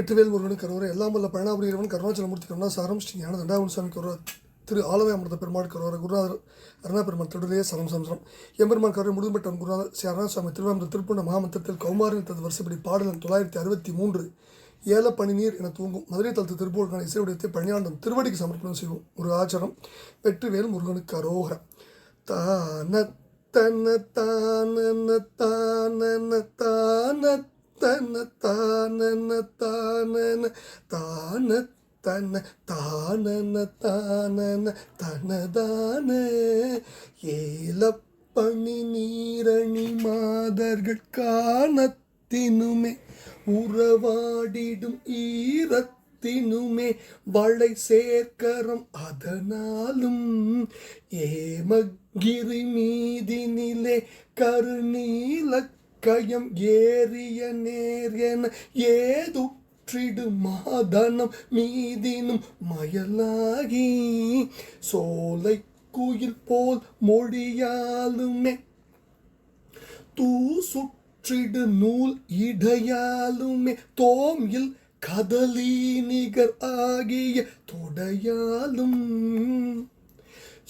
வெற்றிவேல் முருகனுக்கு கரோரை எல்லாம் வல்ல பழனாபுரி கருணாச்சலமூர்த்தி கருணாசாரம் ஸ்ரீ ஞான தண்டாவன் சுவாமி கரோரா திரு ஆலவை அமிர்த பெருமாள் கரோர குருநாதர் அருணா பெருமாள் சரம் சம்சரம் எம்பெருமான் கரோரை முழுமட்டம் குருநாதர் ஸ்ரீ அருணாசுவாமி திருவாமூர் திருப்பூண்ட மகாமந்திரத்தில் கௌமாரின் தது வருஷப்படி பாடலன் தொள்ளாயிரத்தி அறுபத்தி மூன்று ஏல பனிநீர் என தூங்கும் மதுரை தளத்து திருப்பூருக்கான இசையுடையத்தை பணியாண்டம் திருவடிக்கு சமர்ப்பணம் செய்வோம். ஒரு ஆச்சாரம். வெற்றிவேல் முருகனுக்கு அரோகர. தான தன தான தான தான தன தான தான தான தன தானன தானன தனதான ஏலப்பணி நீரணி மாதர்கள் காணத்தினுமே உறவாடிடும் ஈரத்தினுமே வளை சேர்க்கரம் அதனாலும் ஏமகிரி மீதினிலே கருநீல கயம் ஏறிய நேர் என ஏதுற்றிடு மாதனம் மீதினும் மயலாகி. சோலை குயில் போல் மொழியாலுமே தூசுற்றிடு நூல் இடையாலுமே தோமில் கதலி நிகர் ஆகிய தொடையாலும்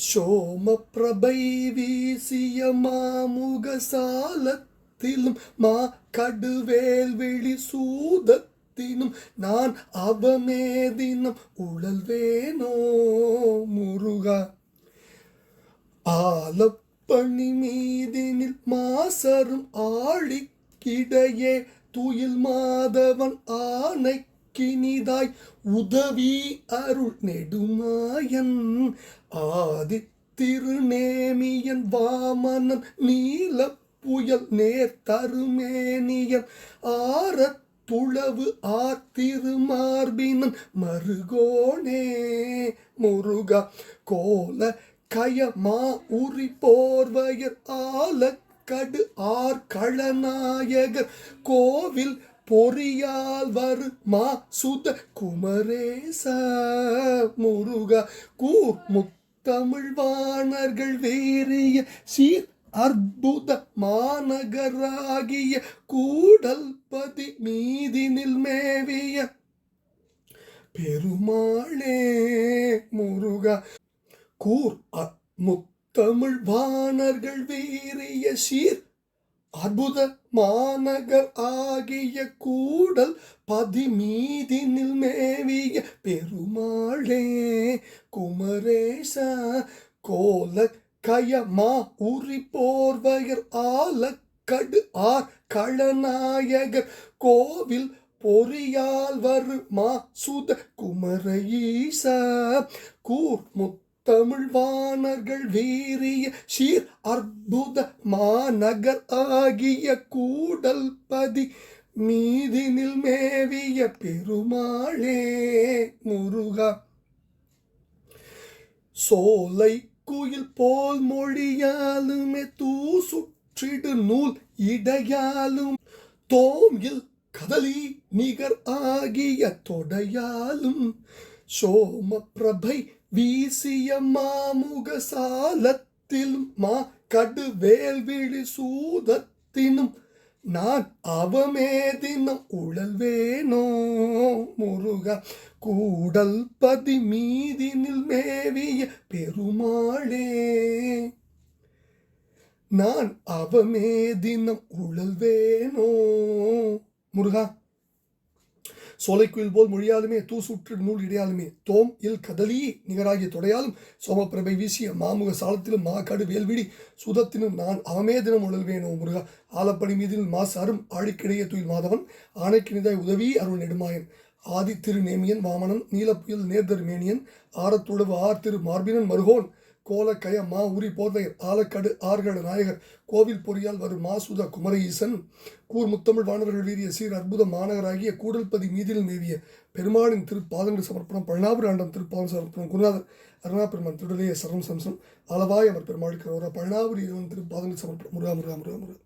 சோம பிரபை வீசிய மாமுக சாலத் சாலத்திலும் மா கடுவேல் விழி சூதத்தினும் நான் அவமேதினம் உழல்வேனோ முருகா. ஆலப்பணி மீதினில் மாசரும் ஆழிக்கிடையே துயில் மாதவன் ஆனைக்கினிதாய் உதவி அருள் நெடுமாயன். ஆதி திருநேமியன் வாமனன் நீலப் புயல் நேர் தருமேனியன் ஆரத் துளவு ஆத்திருமார்பினன் மருகோனே முருகா. கோல கயமா உரி போர்வயர். ஆலக்கடு ஆர்களநாயகர் கோவில் பொறியால் வரு மா சுத குமரேச முருகா. கூர் முத்தமிழ் வாணர்கள் வேறிய சீர் அற்புத மாநகராகிய கூடல் பதி மீதினில் மேவிய பெருமாளே முருகா கூர் அ- முத்தமிழ் வாணர்கள் வீரிய சீர் அற்புத மாநகர் ஆகிய கூடல் பதி மீதினில் மேவிய பெருமாளே குமரேசா கோல பயமா உரி போர்வையர் ஆலக்கடு ஆர் களநாயகர். கோவில் பொறியால் வருமா சுத குமரஈசா. கூர் முத்தமிழ் வீரிய சீர் அற்புத மாநகர் ஆகிய கூடல் பதி மீதினில் மேவிய பெருமாளே முருகா. சோலை குயில் போல் மொழியாலுமே தூ சுற்றிடு நூல் இடையாலும். தோமில் கதலி நிகர் ஆகிய தொடையாலும். சோம பிரபை வீசிய மாமுக சாலத்திலும் மா கடுவேல் விழி சூதத்தினும். நான் அவமே தினம் உழல்வேனோ முருக கூடல் பதி மீதினில் மேவிய பெருமாளே. நான் அவமே தினம் உழல்வேனோ முருகா. சோலைக்குயில் போல் மொழியாலுமே தூசுற்று நூல் இடையாலுமே தோம் இல் கதலியே நிகராகிய தொடையாலும் சோமப்பிரபை வீசிய மாமுக சாலத்திலும் மாக்காடு வேல்விடி சுதத்தினும் நான் அவமே தினம் உழல்வேனோ முருகா. ஆலப்பணி மீதில் மாசாரும் அரும் ஆழிக்கிடையே துயில் மாதவன் ஆணைக்கினிதாய் உதவி அருள் நெடுமாயன். ஆதி திரு நேமியன் வாமனன் நீலப்புயல் நேர்தர் மேனியன் ஆரத்துழவு ஆர் திரு மார்பினன் மருகோன் கோலக்கய மா உரி போர்வையர் ஆலக்கடு ஆர்கள நாயகர் கோவில் பொறியால் வரும் மாசுத குமரீசன் கூர் முத்தமிழ் வானவர்கள் வீரிய சீர் அற்புத மாநகராகிய கூடல்பதி மீதில் மேவிய பெருமாளின் திருப்பாதங்கள் சமர்ப்பணம் பழனாபுரி ஆண்டம் திருப்பாதம் சமர்ப்பணம் குருநாதர் அருணா பெருமான் திருடலைய சரம் சம்சம் அளவாய் அவர் பெருமாளுக்கு பழனாபுரி திருப்பாதங்கள் சமர்ப்பணம் முருகா முருகா முருகா முருகா.